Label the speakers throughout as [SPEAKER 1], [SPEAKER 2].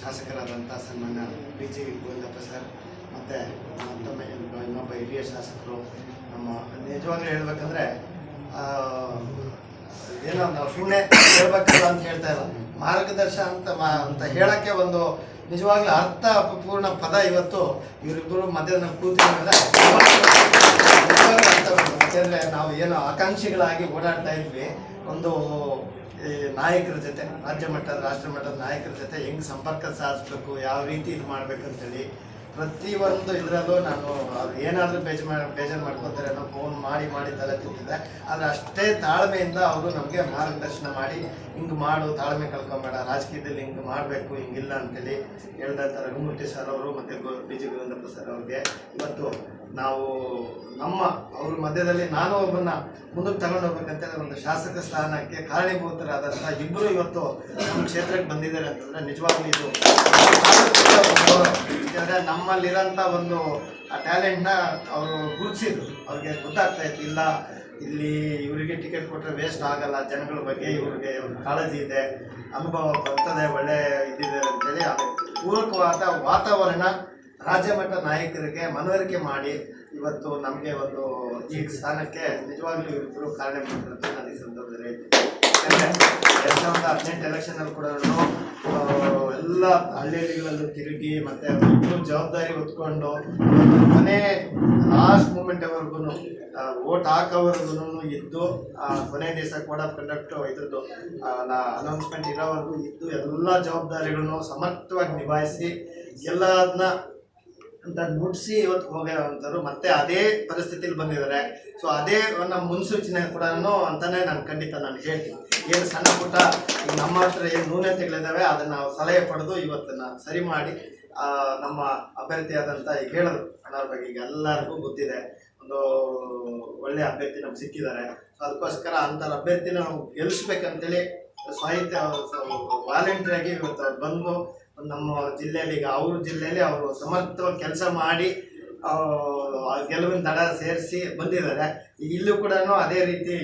[SPEAKER 1] ಶಾಸಕರಾದಂಥ ಸನ್ಮಾನ್ಯ B J Govindappa sir, ಮತ್ತು ಮತ್ತೊಮ್ಮೆ ಇನ್ನೊಬ್ಬ ಹಿರಿಯ ಶಾಸಕರು, ನಮ್ಮ ನಿಜವಾಗ್ಲೂ ಹೇಳ್ಬೇಕಂದ್ರೆ ಏನೋ ನಾವು ಸುಮ್ಮನೆ ಹೇಳ್ಬೇಕಲ್ಲ ಅಂತ ಹೇಳ್ತಾ ಇಲ್ಲ. ಮಾರ್ಗದರ್ಶ ಅಂತ ಮಾ, ಅಂತ ಹೇಳೋಕ್ಕೆ ಒಂದು ನಿಜವಾಗ್ಲೂ ಅರ್ಥ ಪೂರ್ಣ ಪದ ಇವತ್ತು ಇವರಿಬ್ಬರು ಮಧ್ಯಾಹ್ನ ಕೂತಿದ್ದಾರೆ ಏನೋ ಆಕಾಂಕ್ಷಿಗಳಾಗಿ ಓಡಾಡ್ತಾ ಇದ್ವಿ. ಒಂದು, ಈ ನಾಯಕರ ಜೊತೆ, ರಾಜ್ಯ ಮಟ್ಟದ, ರಾಷ್ಟ್ರ ಮಟ್ಟದ ನಾಯಕರ ಜೊತೆ ಹೆಂಗೆ ಸಂಪರ್ಕ ಸಾಧಿಸ್ಬೇಕು, ಯಾವ ರೀತಿ ಇದು ಮಾಡ್ಬೇಕಂತೇಳಿ ಪ್ರತಿಯೊಂದು ಇದರಲ್ಲೂ ನಾನು ಅವ್ರು ಏನಾದರೂ ಬೇಜ ಬೇಜಾರು ಮಾಡ್ಕೊತಾರೆ ಅನ್ನೋ ಫೋನ್ ಮಾಡಿ ಮಾಡಿ ತಲೆ ತಿಂತಿದ್ದೆ. ಆದರೆ ಅಷ್ಟೇ ತಾಳ್ಮೆಯಿಂದ ಅವರು ನಮಗೆ ಮಾರ್ಗದರ್ಶನ ಮಾಡಿ, ಹಿಂಗೆ ಮಾಡು, ತಾಳ್ಮೆ ಕಳ್ಕೊಂಬೇಡ, ರಾಜಕೀಯದಲ್ಲಿ ಹಿಂಗೆ ಮಾಡಬೇಕು, ಹಿಂಗಿಲ್ಲ ಅಂತೇಳಿ ಹೇಳ್ದಂಥ ರಘುಮೂರ್ತಿ ಸರ್ ಅವರು ಮತ್ತು ಬಿ ಜಿ ಗೋವಿಂದಪ್ಪ ಸರ್ ಅವ್ರಿಗೆ ಇವತ್ತು ನಾವು ನಮ್ಮ, ಅವ್ರ ಮಧ್ಯದಲ್ಲಿ ನಾನು ಒಬ್ಬನ ಮುಂದಕ್ಕೆ ತಗೊಂಡು ಹೋಗ್ಬೇಕಂತೇಳಿ ಒಂದು ಶಾಸಕ ಸ್ಥಾನಕ್ಕೆ ಕಾರಣೀಭೂತರಾದಂಥ ಇಬ್ಬರು ಇವತ್ತು ನಮ್ಮ ಕ್ಷೇತ್ರಕ್ಕೆ ಬಂದಿದ್ದಾರೆ ಅಂತಂದ್ರೆ ನಿಜವಾಗ್ಲೂ ಇದು ಯಾಕಂದ್ರೆ ನಮ್ಮಲ್ಲಿರೋಂಥ ಒಂದು ಆ ಟ್ಯಾಲೆಂಟ್ನ ಅವರು ಗುರುತಿಸಿದ್ರು. ಅವ್ರಿಗೆ ಗೊತ್ತಾಗ್ತಾ ಇತ್ತು, ಇಲ್ಲ, ಇಲ್ಲಿ ಇವರಿಗೆ ಟಿಕೆಟ್ ಕೊಟ್ಟರೆ ವೇಸ್ಟ್ ಆಗಲ್ಲ, ಜನಗಳ ಬಗ್ಗೆ ಇವ್ರಿಗೆ ಒಂದು ಕಾಳಜಿ ಇದೆ, ಅನುಭವ ಬರ್ತದೆ, ಒಳ್ಳೆ ಇದಿದೆ ಅಂತೇಳಿ ಅದಕ್ಕೆ ಪೂರಕವಾದ ವಾತಾವರಣ ರಾಜ್ಯ ಮಟ್ಟ ನಾಯಕರಿಗೆ ಮನವರಿಕೆ ಮಾಡಿ ಇವತ್ತು ನಮಗೆ ಒಂದು ಈ ಸ್ಥಾನಕ್ಕೆ ನಿಜವಾಗ್ಲೂ ಇಬ್ಬರು ಕಾರಣ ಅಂತ ನಾನು ಸಂದರ್ಭದಲ್ಲಿ ಎರಡ್ ಸಾವಿರದ ಹದಿನೆಂಟು ಎಲೆಕ್ಷನಲ್ಲಿ ಕೂಡ ಎಲ್ಲ ಹಳ್ಳಿ ಹಳ್ಳಿಗಳಲ್ಲೂ ತಿರುಗಿ ಮತ್ತೆ ಜವಾಬ್ದಾರಿ ಹೊತ್ಕೊಂಡು ಕೊನೆ ಲಾಸ್ಟ್ ಮೂಮೆಂಟ್ವರೆಗೂ ಓಟ್ ಹಾಕೋವರೆಗೂ ಇದ್ದು ಆ, ಕೊನೆ ದಿವಸ ಕೋಡ್ ಆಫ್ ಕಂಡಕ್ಟ್ ಇದ್ರದ್ದು ಅನೌನ್ಸ್ಮೆಂಟ್ ಇರೋವರೆಗೂ ಇದ್ದು ಎಲ್ಲ ಜವಾಬ್ದಾರಿಗಳನ್ನು ಸಮರ್ಥವಾಗಿ ನಿಭಾಯಿಸಿ ಎಲ್ಲದನ್ನ ಅಂತ ಮುಟ್ಸಿ ಇವತ್ತು ಹೋಗಿರೋವಂಥವ್ರು ಮತ್ತೆ ಅದೇ ಪರಿಸ್ಥಿತಿಲಿ ಬಂದಿದ್ದಾರೆ. ಸೊ ಅದೇ ನಮ್ಮ ಮುನ್ಸೂಚನೆ ಕೂಡ ಅಂತಲೇ ನಾನು ಖಂಡಿತ ನಾನು ಹೇಳ್ತೀನಿ. ಏನು ಸಣ್ಣ ಪುಟ್ಟ ನಮ್ಮ ಹತ್ರ ಏನು ನ್ಯೂನತೆಗಳಿದ್ದಾವೆ, ಅದನ್ನು ನಾವು ಸಲಹೆ ಪಡೆದು ಇವತ್ತನ್ನು ಸರಿ ಮಾಡಿ ನಮ್ಮ ಅಭ್ಯರ್ಥಿಯಾದಂಥ ಈಗ ಹೇಳೋದು ಅಣ್ಣವ್ರ ಬಗ್ಗೆ ಈಗ ಎಲ್ಲರಿಗೂ ಗೊತ್ತಿದೆ. ಒಂದು ಒಳ್ಳೆಯ ಅಭ್ಯರ್ಥಿ ನಮ್ಗೆ ಸಿಕ್ಕಿದ್ದಾರೆ. ಸೊ ಅದಕ್ಕೋಸ್ಕರ ಅಂಥವ್ರ ಅಭ್ಯರ್ಥಿನ ನಾವು ಗೆಲ್ಲಿಸ್ಬೇಕಂತೇಳಿ ಸಾಹಿತ್ಯ ವಾಲಂಟಿಯರಾಗಿ ಇವತ್ತು ಅವ್ರು ಬಂದು ನಮ್ಮ ಜಿಲ್ಲೆಯಲ್ಲಿ ಈಗ ಅವ್ರ ಜಿಲ್ಲೆಯಲ್ಲಿ ಅವರು ಸಮರ್ಥವಾಗಿ ಕೆಲಸ ಮಾಡಿ ಗೆಲುವಿನ ದಡ ಸೇರಿಸಿ ಬಂದಿದ್ದಾರೆ. ಇಲ್ಲೂ ಕೂಡ ಅದೇ ರೀತಿ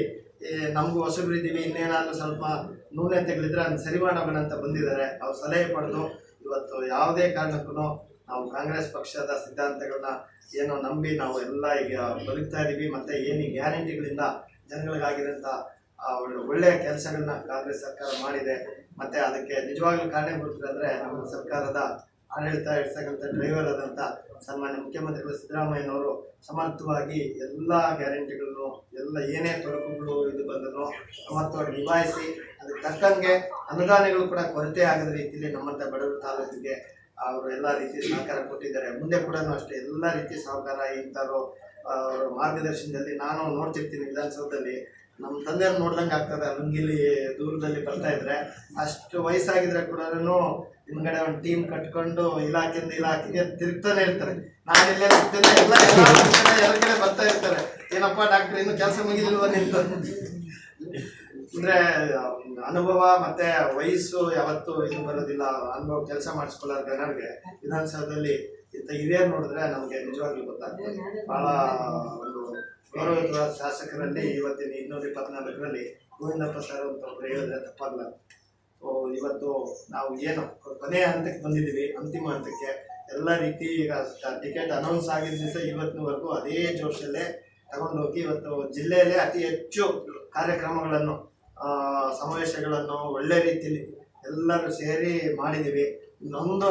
[SPEAKER 1] ನಮಗೂ ಹೊಸಬ್ರು ಇದ್ದೀವಿ ಇನ್ನೇನಾದರೂ ಸ್ವಲ್ಪ ನ್ಯೂನತೆಗಳಿದ್ರೆ ಅದನ್ನು ಸರಿ ಮಾಡೋಣ ಅಂತ ಬಂದಿದ್ದಾರೆ. ಅವ್ರು ಸಲಹೆ ಪಡೆದು ಇವತ್ತು ಯಾವುದೇ ಕಾರಣಕ್ಕೂ ನಾವು ಕಾಂಗ್ರೆಸ್ ಪಕ್ಷದ ಸಿದ್ಧಾಂತಗಳನ್ನ ಏನೋ ನಂಬಿ ನಾವು ಎಲ್ಲ ಈಗ ಬದುಕ್ತಾ ಇದ್ದೀವಿ, ಮತ್ತು ಏನು ಗ್ಯಾರಂಟಿಗಳಿಂದ ಜನಗಳಿಗಾಗಿರೋಂಥ ಒಳ್ಳೆಯ ಕೆಲಸಗಳನ್ನ ಕಾಂಗ್ರೆಸ್ ಸರ್ಕಾರ ಮಾಡಿದೆ. ಮತ್ತೆ ಅದಕ್ಕೆ ನಿಜವಾಗ್ಲೂ ಕಾರಣೀಭೂತರು ಅಂದ್ರೆ ನಮ್ಮ ಸರ್ಕಾರದ ಆಡಳಿತ ಇರ್ತಕ್ಕಂಥ ಡ್ರೈವರ್ ಆದಂತ ಸನ್ಮಾನ್ಯ ಮುಖ್ಯಮಂತ್ರಿಗಳು ಸಿದ್ದರಾಮಯ್ಯನವರು ಸಮರ್ಥವಾಗಿ ಎಲ್ಲ ಗ್ಯಾರಂಟಿಗಳನ್ನು, ಎಲ್ಲ ಏನೇ ತೊಡಕುಗಳು ಇದು ಬಂದರೂ ಸಮರ್ಥವಾಗಿ ನಿಭಾಯಿಸಿ ಅದಕ್ಕೆ ತಕ್ಕಂಗೆ ಅನುದಾನಗಳು ಕೂಡ ಕೊರತೆ ಆಗದ ರೀತಿಯಲ್ಲಿ ನಮ್ಮಂಥ ಬಡವರು ತಾಲೂಕಿಗೆ ಅವರು ಎಲ್ಲ ರೀತಿ ಸಹಕಾರ ಕೊಟ್ಟಿದ್ದಾರೆ. ಮುಂದೆ ಕೂಡ ಅಷ್ಟೇ ಎಲ್ಲ ರೀತಿ ಸಹಕಾರ ಇಂಥವ್ರು ಅವರ ಮಾರ್ಗದರ್ಶನದಲ್ಲಿ ನಾನು ನೋಡ್ತಿರ್ತೀನಿ ವಿಧಾನಸೌಧದಲ್ಲಿ. ನಮ್ಮ ತಂದೆಯವ್ರು ನೋಡ್ದಂಗೆ ಆಗ್ತದೆ. ಲುಂಗಿಲಿ ದೂರದಲ್ಲಿ ಬರ್ತಾ ಇದ್ರೆ. ಅಷ್ಟು ವಯಸ್ಸಾಗಿದ್ರೆ ಕೂಡ ಹಿಂದ್ಗಡೆ ಒಂದು ಟೀಮ್ ಕಟ್ಕೊಂಡು ಇಲಾಖೆಯಿಂದ ಇಲಾಖೆಗೆ ತಿರುಗ್ತಾನೆ ಇರ್ತಾರೆ. ನಾನು ಇಲ್ಲೇ, ಎಲ್ಲ ಎಲ್ಲ ಕಡೆ ಬರ್ತಾ ಇರ್ತಾರೆ. ಏನಪ್ಪ ಡಾಕ್ಟರ್ ಇನ್ನು ಕೆಲಸ ಮುಗಿಲಿಲ್ವ ನಿಂತು? ಅಂದ್ರೆ, ಅನುಭವ ಮತ್ತೆ ವಯಸ್ಸು ಯಾವತ್ತೂ ಇದು ಬರೋದಿಲ್ಲ. ಅನುಭವ ಕೆಲಸ ಮಾಡಿಸ್ಕೊಳ್ಳೋ ಜನರಿಗೆ ವಿಧಾನಸೌಧದಲ್ಲಿ ಇಂಥ ಹಿರಿಯರು ನೋಡಿದ್ರೆ ನಮಗೆ ನಿಜವಾಗ್ಲೂ ಗೊತ್ತಾಗ್ತದೆ. ಬಹಳ ಒಂದು ಗೌರವಿತವಾದ ಶಾಸಕರಲ್ಲಿ ಇವತ್ತಿನ ಇನ್ನೂರ ಇಪ್ಪತ್ನಾಲ್ಕರಲ್ಲಿ ಗೋವಿಂದಪ್ಪ ಸರ್ ಅಂತ ಒಬ್ರು ಹೇಳಿದ್ರೆ ತಪ್ಪಲ್ಲ. ಇವತ್ತು ನಾವು ಏನು ಕೊನೆಯ ಹಂತಕ್ಕೆ ಬಂದಿದ್ದೀವಿ, ಅಂತಿಮ ಹಂತಕ್ಕೆ ಎಲ್ಲ ರೀತಿ ಈಗ ಟಿಕೆಟ್ ಅನೌನ್ಸ್ ಆಗಿದ ದಿವಸ ಇವತ್ತಿನವರೆಗೂ ಅದೇ ಜೋಶಲ್ಲೇ ತಗೊಂಡೋಗಿ ಇವತ್ತು ಜಿಲ್ಲೆಯಲ್ಲೇ ಅತಿ ಹೆಚ್ಚು ಕಾರ್ಯಕ್ರಮಗಳನ್ನು ಸಮಾವೇಶಗಳನ್ನು ಒಳ್ಳೆ ರೀತಿಯಲ್ಲಿ ಎಲ್ಲರೂ ಸೇರಿ ಮಾಡಿದ್ದೀವಿ. ಇನ್ನೊಂದು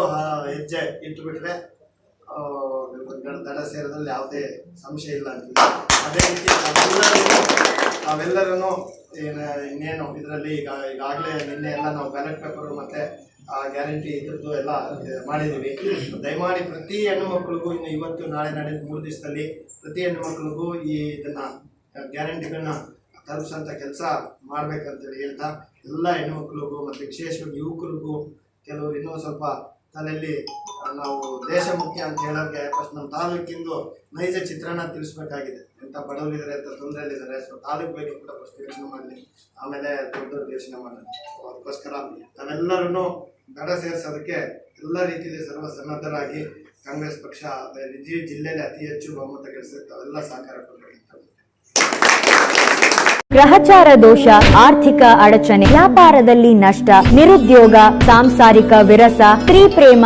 [SPEAKER 1] ಹೆಜ್ಜೆ ಇಟ್ಟುಬಿಟ್ರೆ ದಡ ಸೇರೋದ್ರಲ್ಲಿ ಯಾವುದೇ ಸಂಶಯ ಇಲ್ಲ ಅಂತ ಅದೇ ರೀತಿ ನಾವೆಲ್ಲರೂ ಏನ ಇನ್ನೇನು ಇದರಲ್ಲಿ ಈಗ ಈಗಾಗಲೇ ನಿನ್ನೆ ಎಲ್ಲ ನಾವು ಬ್ಯಾಲೆಟ್ ಪೇಪರು ಮತ್ತು, ಆ ಗ್ಯಾರಂಟಿ ಇದ್ರದ್ದು ಎಲ್ಲ ಮಾಡಿದ್ದೀವಿ. ದಯಮಾಡಿ ಪ್ರತಿ ಹೆಣ್ಣು ಮಕ್ಕಳಿಗೂ ಇನ್ನು ಇವತ್ತು, ನಾಳೆ ನಡೆದ ಮೂರು ದಿವಸದಲ್ಲಿ ಪ್ರತಿ ಹೆಣ್ಣು ಮಕ್ಕಳಿಗೂ ಈ ಇದನ್ನು ಗ್ಯಾರಂಟಿಗಳನ್ನ ತಲುಪಿಸೋಂಥ ಕೆಲಸ ಮಾಡಬೇಕಂತೇಳಿ ಹೇಳ್ತಾ, ಎಲ್ಲ ಹೆಣ್ಣು ಮಕ್ಕಳಿಗೂ ಮತ್ತು ವಿಶೇಷವಾಗಿ ಯುವಕರಿಗೂ ಕೆಲವರು ಇನ್ನೂ ಸ್ವಲ್ಪ ತಲೆಯಲ್ಲಿ ನಾವು ದೇಶ ಮುಖ್ಯ ಅಂತ ಹೇಳೋಕ್ಕೆ ಫಸ್ಟ್ ನಮ್ಮ ತಾಲೂಕಿಂದು ನೈಜ ಚಿತ್ರಣ ತಿಳಿಸ್ಬೇಕಾಗಿದೆ. ಎಂಥ ಬಡವರಿದ್ದಾರೆ ಎಂಥ ತೊಂದರೆಯಲ್ಲಿದ್ದಾರೆ ಸೊ ತಾಲೂಕು ಬಗ್ಗೆ ಕೂಡ ಫಸ್ಟ್ ಯೋಚನೆ ಮಾಡಲಿ ಆಮೇಲೆ ದೊಡ್ಡ ದೊಡ್ಡ ಯೋಚನೆ ಮಾಡಲಿ ಅದಕ್ಕೋಸ್ಕರ ನಾವೆಲ್ಲರೂ ದಡ ಸೇರಿಸೋದಕ್ಕೆ ಎಲ್ಲ ರೀತಿಯಲ್ಲಿ ಸರ್ವ ಸನ್ನದ್ಧರಾಗಿ ಕಾಂಗ್ರೆಸ್ ಪಕ್ಷ ಇಡೀ ಜಿಲ್ಲೆಯಲ್ಲಿ ಅತಿ ಹೆಚ್ಚು ಬಹುಮತ ಗಳಿಸುತ್ತೆ ಅವೆಲ್ಲ ಸಹಕಾರ
[SPEAKER 2] ಗ್ರಹಚಾರ ದೋಷ, ಆರ್ಥಿಕ ಅಡಚಣೆ, ವ್ಯಾಪಾರದಲ್ಲಿ ನಷ್ಟ, ನಿರುದ್ಯೋಗ, ಸಾಂಸಾರಿಕ ವಿರಸ, ಸ್ತ್ರೀ ಪ್ರೇಮ